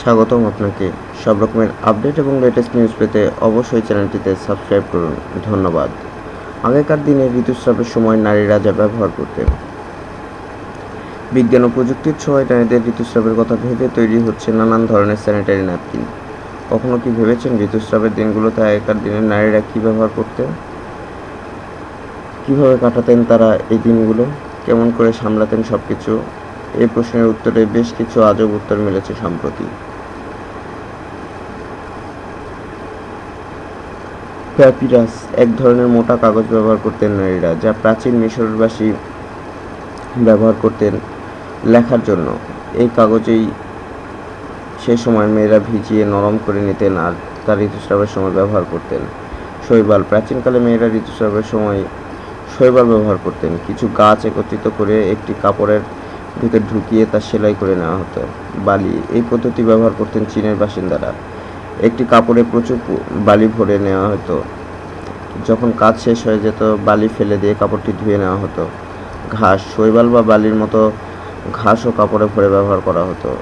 স্বাগতম আপনাকে। সব রকমের আপডেট এবং লেটেস্ট নিউজ পেতে অবশ্যই চ্যানেলটিতে সাবস্ক্রাইব করুন। ধন্যবাদ। আগেকার দিনে ঋতুস্রাবের সময় নারীরা যা ব্যবহার করতেন। বিজ্ঞান ও প্রযুক্তির ছোঁয়ায় নারীদের ঋতুস্রাবের কথা ভেবে তৈরি হচ্ছে নানান ধরনের স্যানিটারি ন্যাপকিন কখনো কি ভেবেছেন ঋতুস্রাবের দিনগুলোতে আগেকার দিনের নারীরা কী ব্যবহার করতেন? কীভাবে কাটাতেন তারা এই দিনগুলো? কেমন করে সামলাতেন সব কিছু এই প্রশ্নের উত্তরে বেশ কিছু আজব উত্তর মিলেছে সম্প্রতি। প্যাপিরাস এক ধরনের মোটা কাগজ ব্যবহার করতেন নারীরা, যা প্রাচীন মিশরবাসী ব্যবহার করতেন লেখার জন্য। এই কাগজেই সে সময় মেয়েরা ভিজিয়ে নরম করে নিতেন আর তা ঋতুস্রাবের সময় ব্যবহার করতেন। শৈবাল, প্রাচীনকালে মেয়েরা ঋতুস্রাবের সময় শৈবাল ব্যবহার করতেন। কিছু গাছ একত্রিত করে একটি কাপড়ের ভিতর ঢুকিয়ে তা সেলাই করে নেওয়া হতো। বালি, এই পদ্ধতি ব্যবহার করতেন চীনের বাসিন্দারা। একটি কাপড়ে প্রচুর বালি ভরে নেওয়া হতো। যখন কাজ শেষ হয়ে যেত, বালি ফেলে দিয়ে কাপড়টি ধুয়ে নেওয়া হতো। ঘাস, শৈবাল বা বালির মতো ঘাসও কাপড়ে ভরে ব্যবহার করা হতো।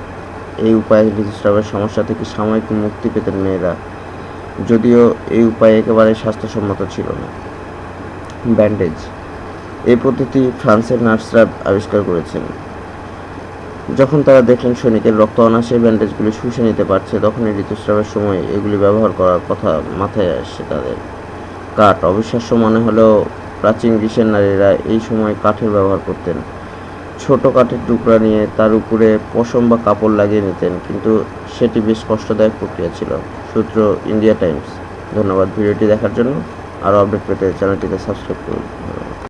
এই উপায়ে ঋতুস্রাবের সমস্যা থেকে সাময়িক মুক্তি পেতেন মেয়েরা। যদিও এই উপায় একেবারে স্বাস্থ্যসম্মত ছিল না। ব্যান্ডেজ। এই পদ্ধতি ফ্রান্সের নার্সরা আবিষ্কার করেছেন। যখন তারা দেখলেন সৈনিকের রক্ত অনাসে ব্যান্ডেজগুলি শুষে নিতে পারছে, তখনই ঋতুস্রাবের সময় এগুলি ব্যবহার করার কথা মাথায় আসছে তাদের। কাঠ, অবিশ্বাস্য মনে হলেও প্রাচীন গ্রীসের নারীরা এই সময় কাঠের ব্যবহার করতেন। ছোট কাঠের টুকরা নিয়ে তার উপরে পশম বা কাপড় লাগিয়ে নিতেন, কিন্তু সেটি বেশ কষ্টদায়ক প্রক্রিয়া ছিল। সূত্র ইন্ডিয়া টাইমস। ধন্যবাদ ভিডিওটি দেখার জন্য। আরও আপডেট পেতে চ্যানেলটিতে সাবস্ক্রাইব করুন।